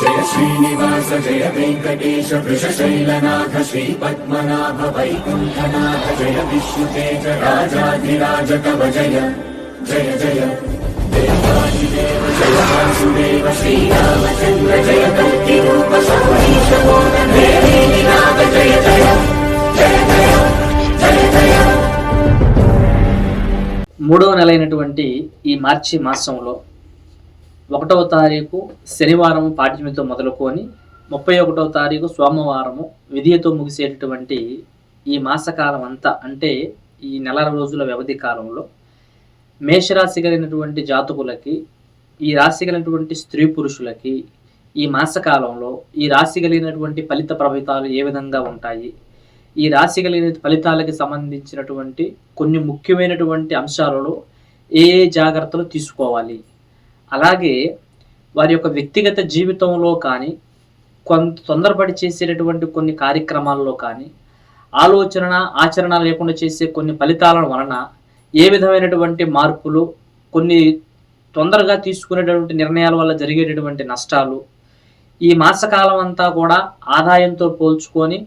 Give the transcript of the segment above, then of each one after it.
జయ శ్రీనివాస జయ వెంకటేశ వృషశైలనాథ శ్రీ పద్మనాభ వైకుంఠనాథ జయ విష్ణుతేజ రాజాధిరాజ కవ జయ జయ జయ. దేవాదిదేవ జయ వాసుదేవ శ్రీరామచంద్ర జయ కల్కి రూప సౌరీశ నాథ జయ జయ జయ జయ జయ జయ మూడవ నెలైనటువంటి ఈ మార్చి మాసంలో ఒకటవ తారీఖు శనివారం పాఠ్యమితో మొదలుకొని ముప్పై ఒకటవ తారీఖు సోమవారము విధియతో ముగిసేటటువంటి ఈ మాసకాలం అంతా అంటే ఈ నెల రోజుల వ్యవధి కాలంలో మేషరాశి కలిగినటువంటి జాతకులకి ఈ రాశి కలిగినటువంటి స్త్రీ పురుషులకి ఈ మాసకాలంలో ఈ రాశి కలిగినటువంటి ఫలిత ప్రభావితాలు ఏ విధంగా ఉంటాయి? ఈ రాశి కలిగిన ఫలితాలకి సంబంధించినటువంటి కొన్ని ముఖ్యమైనటువంటి అంశాలలో ఏ ఏ జాగ్రత్తలు తీసుకోవాలి? అలాగే వారి యొక్క వ్యక్తిగత జీవితంలో కానీ కొంత తొందరపడి చేసేటటువంటి కొన్ని కార్యక్రమాల్లో కానీ ఆలోచన ఆచరణ లేకుండా చేసే కొన్ని ఫలితాల వలన ఏ విధమైనటువంటి మార్పులు కొన్ని తొందరగా తీసుకునేటటువంటి నిర్ణయాల వల్ల జరిగేటటువంటి నష్టాలు ఈ మాసకాలం అంతా కూడా ఆదాయంతో పోల్చుకొని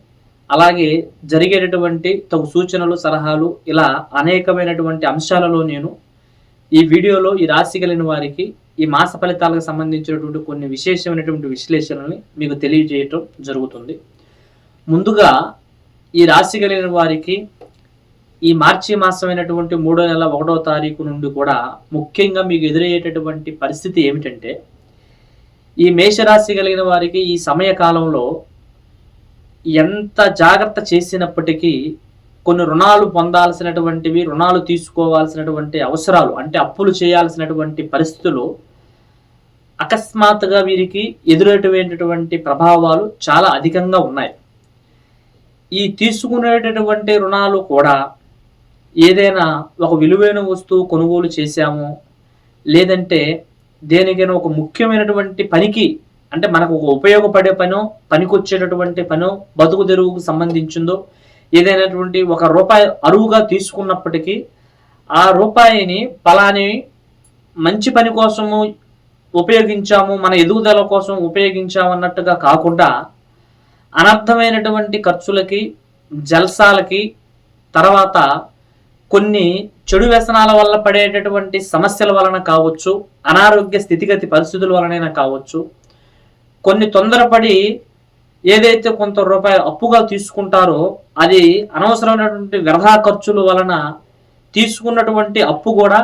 అలాగే జరిగేటటువంటి తగు సూచనలు సలహాలు ఇలా అనేకమైనటువంటి అంశాలలో నేను ఈ వీడియోలో ఈ రాశి కలిగిన వారికి ఈ మాస ఫలితాలకు సంబంధించినటువంటి కొన్ని విశేషమైనటువంటి విశ్లేషణని మీకు తెలియజేయటం జరుగుతుంది. ముందుగా ఈ రాశి కలిగిన వారికి ఈ మార్చి మాసమైనటువంటి మూడో నెల ఒకటో తారీఖు నుండి కూడా ముఖ్యంగా మీకు ఎదురయ్యేటటువంటి పరిస్థితి ఏమిటంటే ఈ మేషరాశి కలిగిన వారికి ఈ సమయ కాలంలో ఎంత జాగ్రత్త చేసినప్పటికీ కొన్ని రుణాలు పొందాల్సినటువంటివి రుణాలు తీసుకోవాల్సినటువంటి అవసరాలు అంటే అప్పులు చేయాల్సినటువంటి పరిస్థితులు అకస్మాత్తుగా వీరికి ఎదురటువంటి ప్రభావాలు చాలా అధికంగా ఉన్నాయి. ఈ తీసుకునేటటువంటి రుణాలు కూడా ఏదైనా ఒక విలువైన వస్తువు కొనుగోలు చేశాము లేదంటే దేనికైనా ఒక ముఖ్యమైనటువంటి పనికి అంటే మనకు ఒక ఉపయోగపడే పనో పనికొచ్చేటటువంటి పనో బతుకు తెరువుకు సంబంధించిందో ఏదైనటువంటి ఒక రూపాయి అరువుగా తీసుకున్నప్పటికీ ఆ రూపాయిని పలాని మంచి పని కోసము ఉపయోగించాము మన ఎదుగుదల కోసం ఉపయోగించాము అన్నట్టుగా కాకుండా అనర్థమైనటువంటి ఖర్చులకి జల్సాలకి తర్వాత కొన్ని చెడు వ్యసనాల వల్ల పడేటటువంటి సమస్యల వలన కావచ్చు అనారోగ్య స్థితిగతి పరిస్థితుల వలనైనా కావచ్చు కొన్ని తొందరపడి ఏదైతే కొంత రూపాయి అప్పుగా తీసుకుంటారో అది అనవసరమైనటువంటి వ్యర్థా ఖర్చుల వలన తీసుకున్నటువంటి అప్పు కూడా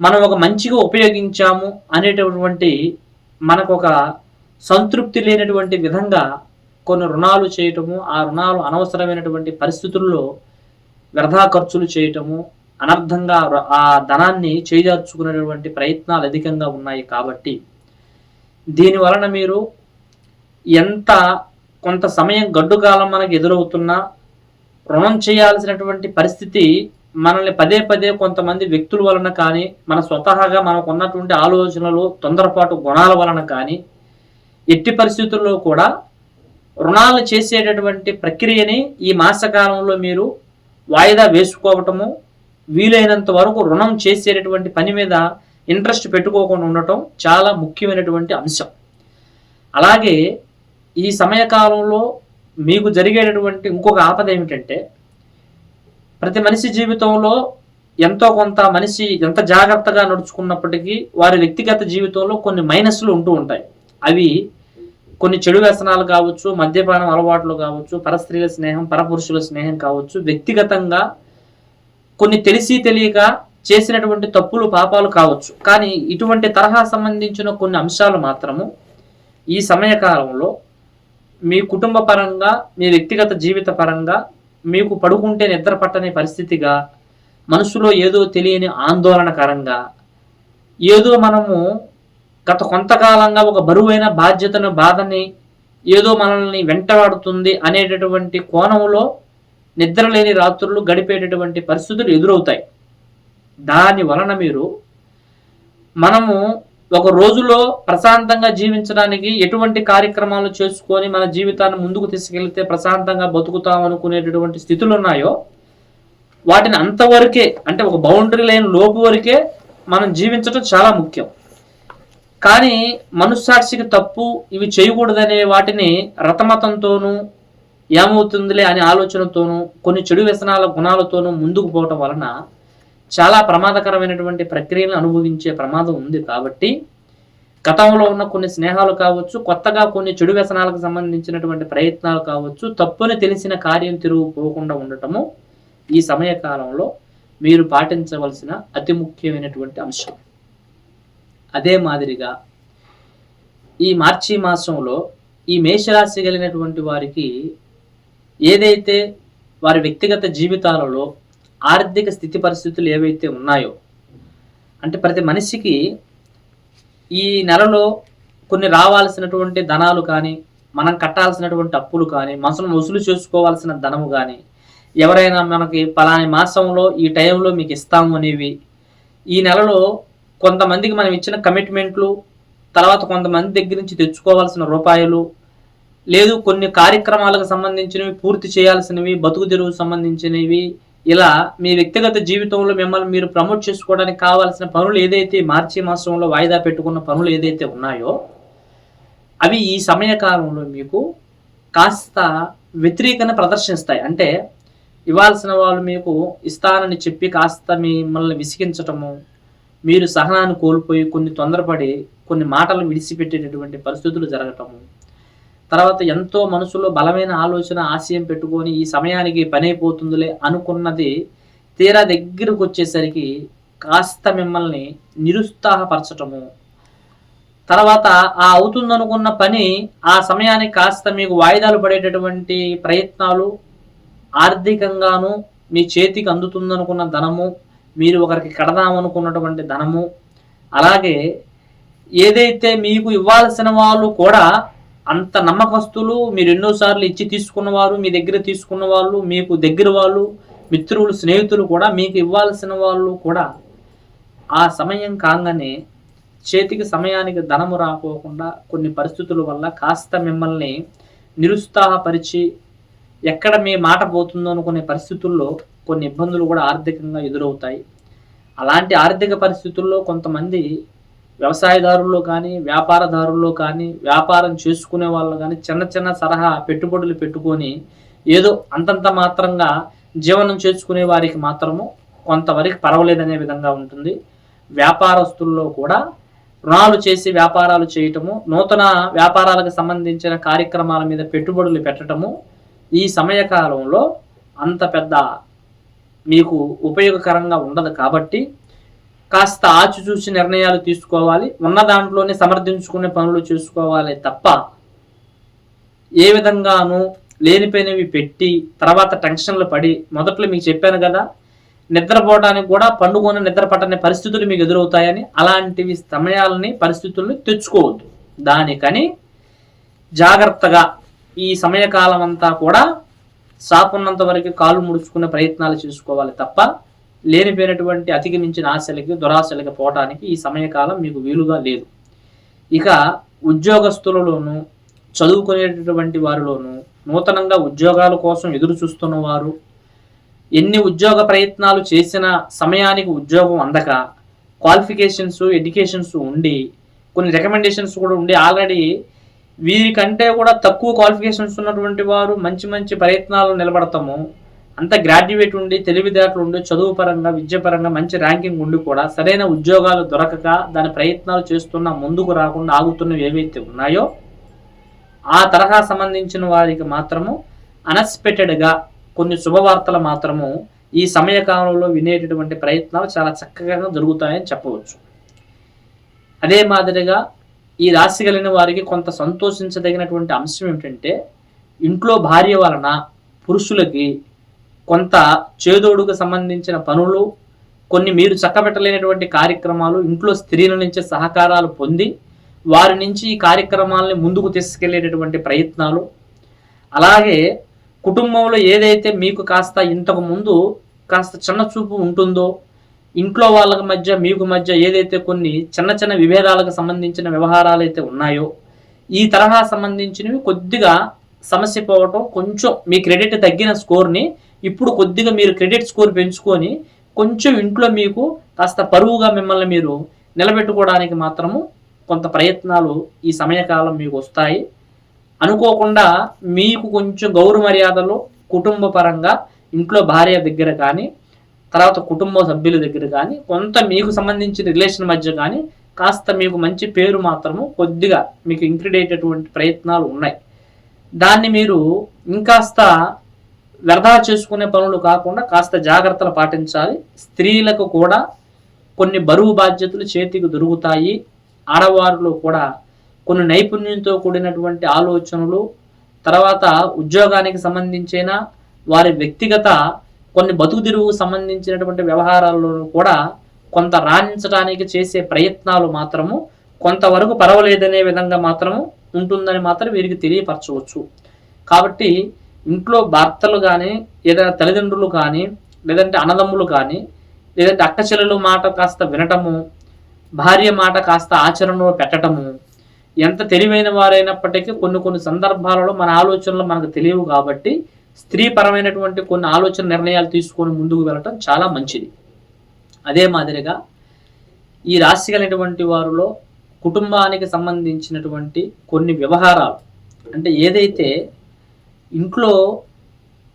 మనం ఒక మంచిగా ఉపయోగించాము అనేటటువంటి మనకు ఒక సంతృప్తి లేనటువంటి విధంగా కొన్ని రుణాలు చేయటము ఆ రుణాలు అనవసరమైనటువంటి పరిస్థితుల్లో వ్యర్థా ఖర్చులు చేయటము అనర్థంగా ఆ ధనాన్ని చేజార్చుకునేటువంటి ప్రయత్నాలు అధికంగా ఉన్నాయి కాబట్టి. దీని వలన మీరు ఎంత కొంత సమయం గడ్డుకాలం మనకు ఎదురవుతున్నా రుణం చేయాల్సినటువంటి పరిస్థితి మనల్ని పదే పదే కొంతమంది వ్యక్తుల వలన కానీ మన స్వతహాగా మనకు ఉన్నటువంటి ఆలోచనలు తొందరపాటు గుణాల వలన కానీ ఎట్టి పరిస్థితుల్లో కూడా రుణాలు చేసేటటువంటి ప్రక్రియని ఈ మాసకాలంలో మీరు వాయిదా వేసుకోవటము వీలైనంత వరకు రుణం చేసేటటువంటి పని మీద ఇంట్రెస్ట్ పెట్టుకోకుండా ఉండటం చాలా ముఖ్యమైనటువంటి అంశం. అలాగే ఈ సమయకాలంలో మీకు జరిగేటటువంటి ఇంకొక ఆపద ఏమిటంటే ప్రతి మనిషి జీవితంలో ఎంతో కొంత మనిషి ఎంత జాగ్రత్తగా నడుచుకున్నప్పటికీ వారి వ్యక్తిగత జీవితంలో కొన్ని మైనస్లు ఉంటూ ఉంటాయి. అవి కొన్ని చెడు వ్యసనాలు కావచ్చు మద్యపానం అలవాట్లు కావచ్చు పరస్త్రీల స్నేహం పరపురుషుల స్నేహం కావచ్చు వ్యక్తిగతంగా కొన్ని తెలిసి తెలియక చేసినటువంటి తప్పులు పాపాలు కావచ్చు. కానీ ఇటువంటి తరహా సంబంధించిన కొన్ని అంశాలు మాత్రము ఈ సమయకాలంలో మీ కుటుంబ పరంగా మీ వ్యక్తిగత జీవిత పరంగా మీకు పడుకుంటే నిద్ర పట్టని పరిస్థితిగా మనసులో ఏదో తెలియని ఆందోళనకరంగా ఏదో మనము గత కొంతకాలంగా ఒక బరువైన బాధ్యతను బాధని ఏదో మనల్ని వెంటవాడుతుంది అనేటటువంటి కోణంలో నిద్రలేని రాత్రులు గడిపేటటువంటి పరిస్థితులు ఎదురవుతాయి. దాని వలన మీరు మనము ఒక రోజులో ప్రశాంతంగా జీవించడానికి ఎటువంటి కార్యక్రమాలు చేసుకొని మన జీవితాన్ని ముందుకు తీసుకెళ్తే ప్రశాంతంగా బతుకుతాం అనుకునేటటువంటి స్థితులు ఉన్నాయో వాటిని అంతవరకే అంటే ఒక బౌండరీ లైన్ లోపు వరకే మనం జీవించడం చాలా ముఖ్యం. కానీ మనస్సాక్షికి తప్పు ఇవి చేయకూడదనే వాటిని రతమతంతోనూ ఏమవుతుందిలే అనే ఆలోచనతోనూ కొన్ని చెడు వ్యసనాల గుణాలతోనూ ముందుకు పోవటం వలన చాలా ప్రమాదకరమైనటువంటి ప్రక్రియను అనుభవించే ప్రమాదం ఉంది కాబట్టి గతంలో ఉన్న కొన్ని స్నేహాలు కావచ్చు కొత్తగా కొన్ని చెడు వ్యసనాలకు సంబంధించినటువంటి ప్రయత్నాలు కావచ్చు తప్పుని తెలిసిన కార్యం తిరుగు పోకుండా ఉండటము ఈ సమయకాలంలో మీరు పాటించవలసిన అతి ముఖ్యమైనటువంటి అంశం. అదే మాదిరిగా ఈ మార్చి మాసంలో ఈ మేషరాశి కలిగినటువంటి వారికి ఏదైతే వారి వ్యక్తిగత జీవితాలలో ఆర్థిక స్థితి పరిస్థితులు ఏవైతే ఉన్నాయో అంటే ప్రతి మనిషికి ఈ నెలలో కొన్ని రావాల్సినటువంటి ధనాలు కానీ మనం కట్టాల్సినటువంటి అప్పులు కానీ మనసును వసూలు చేసుకోవాల్సిన ధనము కానీ ఎవరైనా మనకి పలాని మాసంలో ఈ టైంలో మీకు ఇస్తాము అనేవి ఈ నెలలో కొంతమందికి మనం ఇచ్చిన కమిట్మెంట్లు తర్వాత కొంతమంది దగ్గర నుంచి తెచ్చుకోవాల్సిన రూపాయలు లేదు కొన్ని కార్యక్రమాలకు సంబంధించినవి పూర్తి చేయాల్సినవి బతుకు తెరువు సంబంధించినవి ఇలా మీ వ్యక్తిగత జీవితంలో మిమ్మల్ని మీరు ప్రమోట్ చేసుకోవడానికి కావాల్సిన పనులు ఏదైతే మార్చి మాసంలో వాయిదా పెట్టుకున్న పనులు ఏదైతే ఉన్నాయో అవి ఈ సమయ కాలంలో మీకు కాస్త వ్యతిరేకన ప్రదర్శిస్తాయి. అంటే ఇవ్వాల్సిన వాళ్ళు మీకు ఇస్తానని చెప్పి కాస్త మిమ్మల్ని విసిగించటము మీరు సహనాన్ని కోల్పోయి కొన్ని తొందరపడి కొన్ని మాటలు విడిచిపెట్టేటటువంటి పరిస్థితులు జరగటము తర్వాత ఎంతో మనసులో బలమైన ఆలోచన ఆశయం పెట్టుకొని ఈ సమయానికి పని అయిపోతుందిలే అనుకున్నది తీరా దగ్గరకు వచ్చేసరికి కాస్త మిమ్మల్ని నిరుత్సాహపరచటము. తర్వాత ఆ అవుతుందనుకున్న పని ఆ సమయానికి కాస్త మీకు వాయిదాలు పడేటటువంటి ప్రయత్నాలు ఆర్థికంగాను మీ చేతికి అందుతుందనుకున్న ధనము మీరు ఒకరికి కడదామనుకున్నటువంటి ధనము. అలాగే ఏదైతే మీకు ఇవ్వాల్సిన వాళ్ళు కూడా అంత నమ్మకస్తులు మీరు ఎన్నోసార్లు ఇచ్చి తీసుకున్నవారు మీ దగ్గర తీసుకున్న వాళ్ళు మీకు దగ్గర వాళ్ళు మిత్రులు స్నేహితులు కూడా మీకు ఇవ్వాల్సిన వాళ్ళు కూడా ఆ సమయం కాగానే చేతికి సమయానికి ధనము రాకోకుండా కొన్ని పరిస్థితుల వల్ల కాస్త మిమ్మల్ని నిరుత్సాహపరిచి ఎక్కడ మీ మాట పోతుందో అనుకునే పరిస్థితుల్లో కొన్ని ఇబ్బందులు కూడా ఆర్థికంగా ఎదురవుతాయి. అలాంటి ఆర్థిక పరిస్థితుల్లో కొంతమంది వ్యవసాయదారుల్లో కానీ వ్యాపారదారుల్లో కానీ వ్యాపారం చేసుకునే వాళ్ళు కానీ చిన్న చిన్న సరహా పెట్టుబడులు పెట్టుకొని ఏదో అంతంత మాత్రంగా జీవనం చేసుకునే వారికి మాత్రము కొంతవరకు పర్వాలేదనే విధంగా ఉంటుంది. వ్యాపారస్తుల్లో కూడా రుణాలు చేసి వ్యాపారాలు చేయటము నూతన వ్యాపారాలకు సంబంధించిన కార్యక్రమాల మీద పెట్టుబడులు పెట్టడము ఈ సమయకాలంలో అంత పెద్ద మీకు ఉపయోగకరంగా ఉండదు కాబట్టి కాస్త ఆచి చూసి నిర్ణయాలు తీసుకోవాలి ఉన్న దాంట్లోనే సమర్థించుకునే పనులు చేసుకోవాలి తప్ప ఏ విధంగానూ లేనిపోయినవి పెట్టి తర్వాత టెన్షన్లు పడి మొదట్లో మీకు చెప్పాను కదా నిద్రపోవడానికి కూడా పండుగను నిద్ర పట్టని పరిస్థితులు మీకు ఎదురవుతాయని అలాంటివి సమయాలని పరిస్థితుల్ని తెచ్చుకోవద్దు. దానికని జాగ్రత్తగా ఈ సమయకాలం అంతా కూడా సాపున్నంత వరకు కాలు ముడుచుకునే ప్రయత్నాలు చేసుకోవాలి తప్ప లేనిపోయినటువంటి అతిగమించిన ఆశలకి దురాశలకి పోవటానికి ఈ సమయకాలం మీకు వీలుగా లేదు. ఇక ఉద్యోగస్తులలోను చదువుకునేటటువంటి వారిలోను నూతనంగా ఉద్యోగాల కోసం ఎదురు చూస్తున్న వారు ఎన్ని ఉద్యోగ ప్రయత్నాలు చేసిన సమయానికి ఉద్యోగం అందక క్వాలిఫికేషన్స్ ఎడ్యుకేషన్స్ ఉండి కొన్ని రికమెండేషన్స్ కూడా ఉండి ఆల్రెడీ వీరికంటే కూడా తక్కువ క్వాలిఫికేషన్స్ ఉన్నటువంటి వారు మంచి మంచి ప్రయత్నాలు నిలబడతాము అంత గ్రాడ్యుయేట్ ఉండి తెలివితేటలు ఉండి చదువు పరంగా విద్యపరంగా మంచి ర్యాంకింగ్ ఉండి కూడా సరైన ఉద్యోగాలు దొరకక దాని ప్రయత్నాలు చేస్తున్న ముందుకు రాకుండా ఆగుతున్నవి ఏవైతే ఉన్నాయో ఆ తరహా సంబంధించిన వారికి మాత్రము అన్ఎక్స్పెక్టెడ్గా కొన్ని శుభవార్తలు మాత్రము ఈ సమయకాలంలో వినేటటువంటి ప్రయత్నాలు చాలా చక్కగా జరుగుతాయని చెప్పవచ్చు. అదే మాదిరిగా ఈ రాశి కలిగిన వారికి కొంత సంతోషించదగినటువంటి అంశం ఏమిటంటే ఇంట్లో భార్య వలన పురుషులకి కొంత చేదోడుకు సంబంధించిన పనులు కొన్ని మీరు చక్కబెట్టలేనటువంటి కార్యక్రమాలు ఇంట్లో స్త్రీల నుంచి సహకారాలు పొంది వారి నుంచి ఈ కార్యక్రమాలని ముందుకు తీసుకెళ్ళేటటువంటి ప్రయత్నాలు. అలాగే కుటుంబంలో ఏదైతే మీకు కాస్త ఇంతకు ముందు కాస్త చిన్న చూపు ఉంటుందో ఇంట్లో వాళ్ళకి మధ్య మీకు మధ్య ఏదైతే కొన్ని చిన్న చిన్న విభేదాలకు సంబంధించిన వ్యవహారాలు అయితే ఉన్నాయో ఈ తరహా సంబంధించినవి కొద్దిగా సమస్య పోవటం కొంచెం మీ క్రెడిట్ తగ్గిన స్కోర్ని ఇప్పుడు కొద్దిగా మీరు క్రెడిట్ స్కోర్ పెంచుకొని కొంచెం ఇంట్లో మీకు కాస్త పరువుగా మిమ్మల్ని మీరు నిలబెట్టుకోవడానికి మాత్రము కొంత ప్రయత్నాలు ఈ సమయకాలం మీకు వస్తాయి. అనుకోకుండా మీకు కొంచెం గౌరవ మర్యాదలు కుటుంబ పరంగా ఇంట్లో భార్య దగ్గర కానీ తర్వాత కుటుంబ సభ్యుల దగ్గర కానీ కొంత మీకు సంబంధించిన రిలేషన్ మధ్య కానీ కాస్త మీకు మంచి పేరు మాత్రము కొద్దిగా మీకు ఇంక్రీడ్ అయ్యేటటువంటి ప్రయత్నాలు ఉన్నాయి. దాన్ని మీరు ఇంకాస్త వ్యర్థా చేసుకునే పనులు కాకుండా కాస్త జాగ్రత్తలు పాటించాలి. స్త్రీలకు కూడా కొన్ని బరువు బాధ్యతలు చేతికి దొరుకుతాయి. ఆడవారిలో కూడా కొన్ని నైపుణ్యంతో కూడినటువంటి ఆలోచనలు తర్వాత ఉద్యోగానికి సంబంధించిన వారి వ్యక్తిగత కొన్ని బతుకు సంబంధించినటువంటి వ్యవహారాల్లో కూడా కొంత రాణించడానికి చేసే ప్రయత్నాలు మాత్రము కొంతవరకు పర్వాలేదనే విధంగా మాత్రము ఉంటుందని మాత్రం వీరికి తెలియపరచవచ్చు. కాబట్టి ఇంట్లో భర్తలు కానీ ఏదైనా తల్లిదండ్రులు కానీ లేదంటే అన్నదమ్ములు కానీ లేదంటే అక్క చెల్లెలు మాట కాస్త వినటము భార్య మాట కాస్త ఆచరణలో పెట్టడము ఎంత తెలివైన వారైనప్పటికీ కొన్ని కొన్ని సందర్భాలలో మన ఆలోచనలు మనకు తెలియవు కాబట్టి స్త్రీపరమైనటువంటి కొన్ని ఆలోచన నిర్ణయాలు తీసుకొని ముందుకు వెళ్ళటం చాలా మంచిది. అదే మాదిరిగా ఈ రాశి కలిగినటువంటి వారిలో కుటుంబానికి సంబంధించినటువంటి కొన్ని వ్యవహారాలు అంటే ఏదైతే ఇంట్లో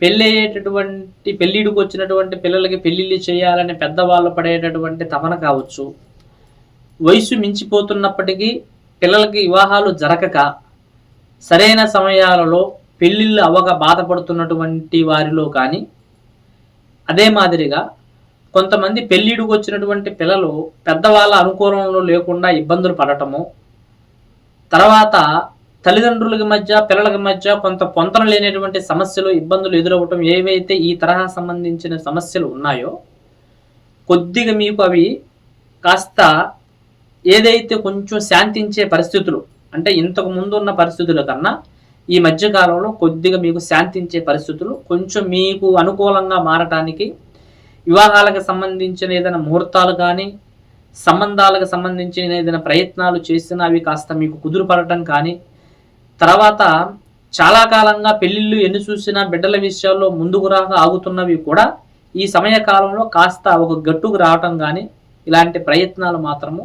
పెళ్ళయ్యేటటువంటి పెళ్ళిడికి వచ్చినటువంటి పిల్లలకి పెళ్ళిళ్ళు చేయాలని పెద్దవాళ్ళు పడేటటువంటి తపన కావచ్చు. వయసు మించిపోతున్నప్పటికీ పిల్లలకి వివాహాలు జరగక సరైన సమయాలలో పెళ్ళిళ్ళు అవ్వక బాధపడుతున్నటువంటి వారిలో కానీ అదే మాదిరిగా కొంతమంది పెళ్ళిడికి వచ్చినటువంటి పిల్లలు పెద్దవాళ్ళ అనుకూలంలో లేకుండా ఇబ్బందులు పడటము తర్వాత తల్లిదండ్రులకి మధ్య పిల్లలకి మధ్య కొంత పొంతన లేనటువంటి సమస్యలు ఇబ్బందులు ఎదురవ్వటం ఏవైతే ఈ తరహా సంబంధించిన సమస్యలు ఉన్నాయో కొద్దిగా మీకు అవి కాస్త ఏదైతే కొంచెం శాంతించే పరిస్థితులు అంటే ఇంతకు ముందు ఉన్న పరిస్థితుల కన్నా ఈ మధ్య కాలంలో కొద్దిగా మీకు శాంతించే పరిస్థితులు కొంచెం మీకు అనుకూలంగా మారటానికి వివాహాలకు సంబంధించిన ఏదైనా ముహూర్తాలు కానీ సంబంధాలకు సంబంధించిన ఏదైనా ప్రయత్నాలు చేసినా అవి కాస్త మీకు కుదురుపడటం కానీ తర్వాత చాలా కాలంగా పెళ్ళిళ్ళు ఎన్ని చూసినా బిడ్డల విషయాల్లో ముందుకు రాక ఆగుతున్నవి కూడా ఈ సమయ కాలంలో కాస్త ఒక గట్టుకు రావటం కానీ ఇలాంటి ప్రయత్నాలు మాత్రము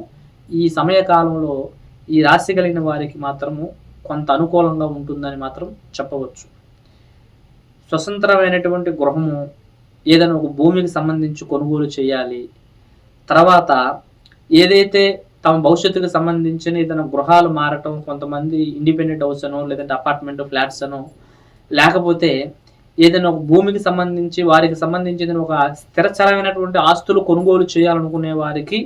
ఈ సమయ కాలంలో ఈ రాశి కలిగిన వారికి మాత్రము కొంత అనుకూలంగా ఉంటుందని మాత్రం చెప్పవచ్చు. స్వతంత్రమైనటువంటి గృహము ఏదైనా ఒక భూమికి సంబంధించి కొనుగోలు చేయాలి. తర్వాత ఏదైతే తమ భవిష్యత్తుకు సంబంధించిన ఏదైనా గృహాలు మారటం కొంతమంది ఇండిపెండెంట్ హౌస్ అనో లేదంటే అపార్ట్మెంట్ ఫ్లాట్స్ అనో లేకపోతే ఏదైనా ఒక భూమికి సంబంధించి వారికి సంబంధించిన ఒక స్థిరచరమైనటువంటి ఆస్తులు కొనుగోలు చేయాలనుకునే వారికి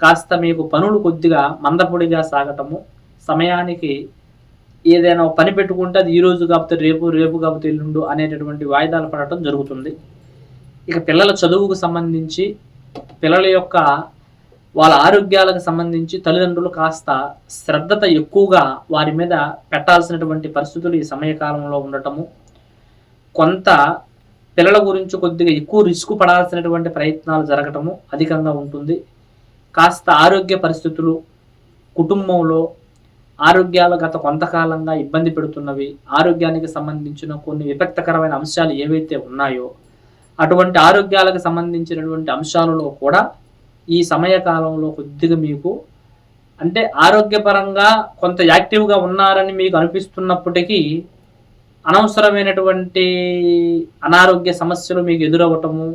కాస్త మీకు పనులు కొద్దిగా మందపొడిగా సాగటము సమయానికి ఏదైనా పని పెట్టుకుంటే అది ఈ రోజు కాకపోతే రేపు రేపు కాకపోతే ఎల్లుండు అనేటటువంటి వాయిదాలు పడటం జరుగుతుంది. ఇక పిల్లల చదువుకు సంబంధించి పిల్లల యొక్క వాళ్ళ ఆరోగ్యాలకు సంబంధించి తల్లిదండ్రులు కాస్త శ్రద్ధత ఎక్కువగా వారి మీద పెట్టాల్సినటువంటి పరిస్థితులు ఈ సమయకాలంలో ఉండటము. కొంత పిల్లల గురించి కొద్దిగా ఎక్కువ రిస్క్ పడాల్సినటువంటి ప్రయత్నాలు జరగటము అధికంగా ఉంటుంది. కాస్త ఆరోగ్య పరిస్థితులు కుటుంబంలో ఆరోగ్యాలు గత కొంతకాలంగా ఇబ్బంది పెడుతున్నవి ఆరోగ్యానికి సంబంధించిన కొన్ని విపక్తకరమైన అంశాలు ఏవైతే ఉన్నాయో అటువంటి ఆరోగ్యాలకు సంబంధించినటువంటి అంశాలలో కూడా ఈ సమయకాలంలో కొద్దిగా మీకు అంటే ఆరోగ్యపరంగా కొంత యాక్టివ్గా ఉన్నారని మీకు అనిపిస్తున్నప్పటికీ అనవసరమైనటువంటి అనారోగ్య సమస్యలు మీకు ఎదురవ్వటము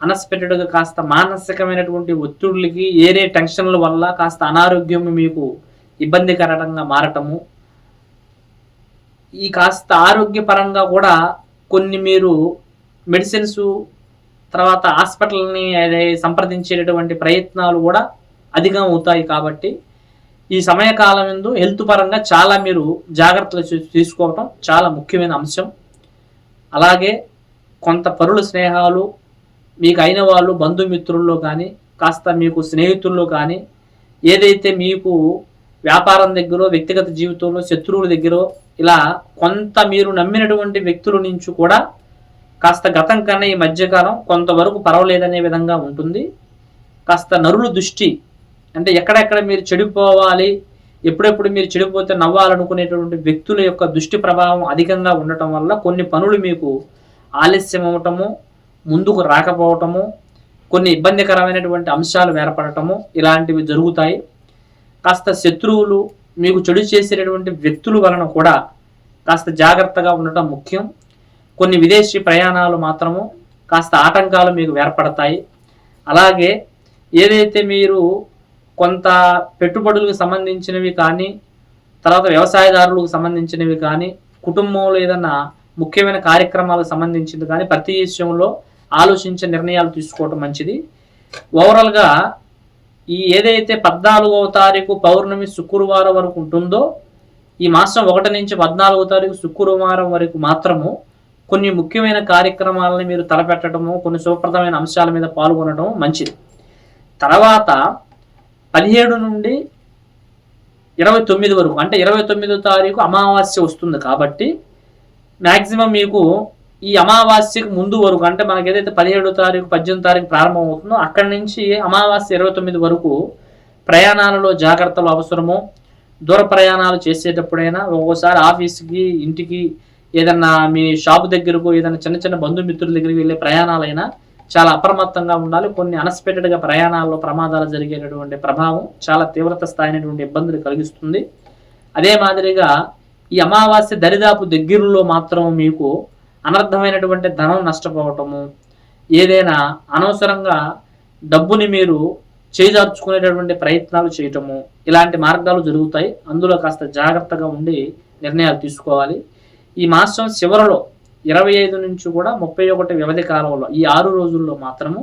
అనస్పెక్టెడ్గా కాస్త మానసికమైనటువంటి ఒత్తిడులకి ఏరే టెన్షన్ల వల్ల కాస్త అనారోగ్యం మీకు ఇబ్బందికరంగా మారటము. ఈ కాస్త ఆరోగ్యపరంగా కూడా కొన్ని మీరు మెడిసిన్స్ తర్వాత హాస్పిటల్ని అదే సంప్రదించేటటువంటి ప్రయత్నాలు కూడా అధికం అవుతాయి కాబట్టి ఈ సమయకాలం ఎందు హెల్త్ పరంగా చాలా మీరు జాగ్రత్తలు తీసుకోవటం చాలా ముఖ్యమైన అంశం. అలాగే కొంత పరుల స్నేహాలు మీకు అయిన వాళ్ళు బంధుమిత్రుల్లో కానీ కాస్త మీకు స్నేహితుల్లో కానీ ఏదైతే మీకు వ్యాపారం దగ్గర వ్యక్తిగత జీవితంలో శత్రువుల దగ్గర ఇలా కొంత మీరు నమ్మినటువంటి వ్యక్తుల నుంచి కూడా కాస్త గతం కన్నా ఈ మధ్యకాలం కొంతవరకు పర్వాలేదనే విధంగా ఉంటుంది. కాస్త నరుల దృష్టి అంటే ఎక్కడెక్కడ మీరు చెడిపోవాలి ఎప్పుడెప్పుడు మీరు చెడిపోతే నవ్వాలనుకునేటువంటి వ్యక్తుల యొక్క దృష్టి ప్రభావం అధికంగా ఉండటం వల్ల కొన్ని పనులు మీకు ఆలస్యం అవ్వటము ముందుకు రాకపోవటము కొన్ని ఇబ్బందికరమైనటువంటి అంశాలు ఏర్పడటము ఇలాంటివి జరుగుతాయి. కాస్త శత్రువులు మీకు చెడు చేసేటటువంటి వ్యక్తుల వలన కూడా కాస్త జాగ్రత్తగా ఉండటం ముఖ్యం. కొన్ని విదేశీ ప్రయాణాలు మాత్రము కాస్త ఆటంకాలు మీకు ఏర్పడతాయి. అలాగే ఏదైతే మీరు కొంత పెట్టుబడులకు సంబంధించినవి కానీ తర్వాత వ్యవసాయదారులకు సంబంధించినవి కానీ కుటుంబంలో ఏదన్నా ముఖ్యమైన కార్యక్రమాలకు సంబంధించింది కానీ ప్రతి విషయంలో ఆలోచించే నిర్ణయాలు తీసుకోవటం మంచిది. ఓవరాల్గా ఈ ఏదైతే పద్నాలుగవ తారీఖు పౌర్ణమి శుక్రవారం వరకు ఉంటుందో ఈ మాసం ఒకటి నుంచి పద్నాలుగో తారీఖు శుక్రవారం వరకు మాత్రము కొన్ని ముఖ్యమైన కార్యక్రమాలను మీరు తలపెట్టడము కొన్ని శుభప్రదమైన అంశాల మీద పాల్గొనడం మంచిది. తర్వాత పదిహేడు నుండి ఇరవై తొమ్మిది వరకు అంటే ఇరవై తొమ్మిదో తారీఖు అమావాస్య వస్తుంది కాబట్టి మ్యాక్సిమం మీకు ఈ అమావాస్యకు ముందు వరకు అంటే మనకి ఏదైతే పదిహేడో తారీఖు పద్దెనిమిది తారీఖు ప్రారంభం అవుతుందో అక్కడి నుంచి అమావాస్య ఇరవై తొమ్మిది వరకు ప్రయాణాలలో జాగ్రత్తలు అవసరము. దూర ప్రయాణాలు చేసేటప్పుడైనా ఒక్కోసారి ఆఫీస్కి ఇంటికి ఏదన్నా మీ షాప్ దగ్గరకు ఏదైనా చిన్న చిన్న బంధుమిత్రుల దగ్గరికి వెళ్ళే ప్రయాణాలైనా చాలా అప్రమత్తంగా ఉండాలి. కొన్ని అన్ఎక్స్పెక్టెడ్గా ప్రయాణాల్లో ప్రమాదాలు జరిగేటటువంటి ప్రభావం చాలా తీవ్రత స్థాయినటువంటి ఇబ్బందులు కలిగిస్తుంది. అదే మాదిరిగా ఈ అమావాస్య దరిదాపు దగ్గరలో మాత్రం మీకు అనర్థమైనటువంటి ధనం నష్టపోవటము ఏదైనా అనవసరంగా డబ్బుని మీరు చేజార్చుకునేటటువంటి ప్రయత్నాలు చేయటము ఇలాంటి మార్గాలు జరుగుతాయి. అందులో కాస్త జాగ్రత్తగా ఉండి నిర్ణయాలు తీసుకోవాలి. ఈ మాసం చివరలో ఇరవై ఐదు నుంచి కూడా ముప్పై ఒకటి వ్యవధి కాలంలో ఈ ఆరు రోజుల్లో మాత్రము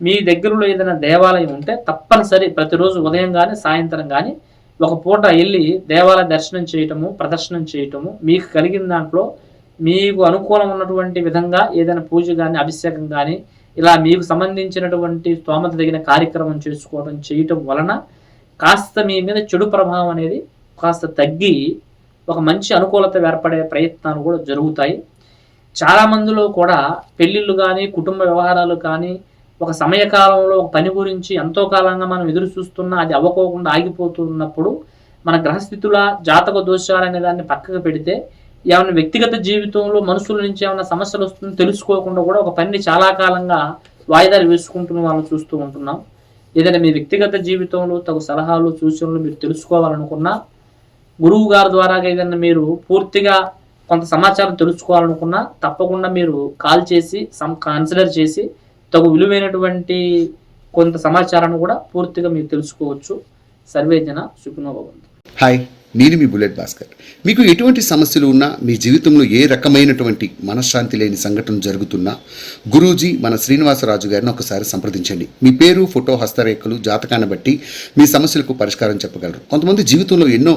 మీ దగ్గరలో ఏదైనా దేవాలయం ఉంటే తప్పనిసరి ప్రతిరోజు ఉదయం కానీ సాయంత్రం కానీ ఒక పూట వెళ్ళి దేవాలయ దర్శనం చేయటము ప్రదర్శనం చేయటము మీకు కలిగిన దాంట్లో మీకు అనుకూలం ఉన్నటువంటి విధంగా ఏదైనా పూజ కానీ అభిషేకం కానీ ఇలా మీకు సంబంధించినటువంటి స్తోమత తగిన కార్యక్రమం చేసుకోవడం చేయటం వలన కాస్త మీ మీద చెడు ప్రభావం అనేది కాస్త తగ్గి ఒక మంచి అనుకూలత ఏర్పడే ప్రయత్నాలు కూడా జరుగుతాయి. చాలా మందిలో కూడా పెళ్ళిళ్ళు కానీ కుటుంబ వ్యవహారాలు కానీ ఒక సమయకాలంలో ఒక పని గురించి ఎంతో కాలంగా మనం ఎదురు చూస్తున్నా అది అవ్వకోకుండా ఆగిపోతున్నప్పుడు మన గ్రహస్థితుల జాతక దోషాలు అనే దాన్ని పక్కకు పెడితే ఏమైనా వ్యక్తిగత జీవితంలో మనుషుల నుంచి ఏమైనా సమస్యలు వస్తుందో తెలుసుకోకుండా కూడా ఒక పనిని చాలా కాలంగా వాయిదాలు వేసుకుంటున్న వాళ్ళని చూస్తూ ఉంటున్నాం. ఏదైనా మీ వ్యక్తిగత జీవితంలో తగు సలహాలు సూచనలు మీరు తెలుసుకోవాలనుకున్నా గురువు గారి ద్వారా ఏదైనా మీరు పూర్తిగా కొంత సమాచారం తెలుసుకోవాలనుకున్నా తప్పకుండా మీరు కాల్ చేసి సమ్ కన్సిడర్ చేసి తగు విలువైనటువంటి కొంత సమాచారాన్ని కూడా పూర్తిగా మీరు తెలుసుకోవచ్చు. సర్వేజన సుఖనోభవంతు హాయ్ నేను మీ బుల్లెట్ భాస్కర్. మీకు ఎటువంటి సమస్యలు ఉన్నా మీ జీవితంలో ఏ రకమైనటువంటి మనశ్శాంతి లేని సంఘటన జరుగుతున్నా గురూజీ మన శ్రీనివాసరాజు గారిని ఒకసారి సంప్రదించండి. మీ పేరు ఫోటో హస్తరేఖలు జాతకాన్ని బట్టి మీ సమస్యలకు పరిష్కారం చెప్పగలరు. కొంతమంది జీవితంలో ఎన్నో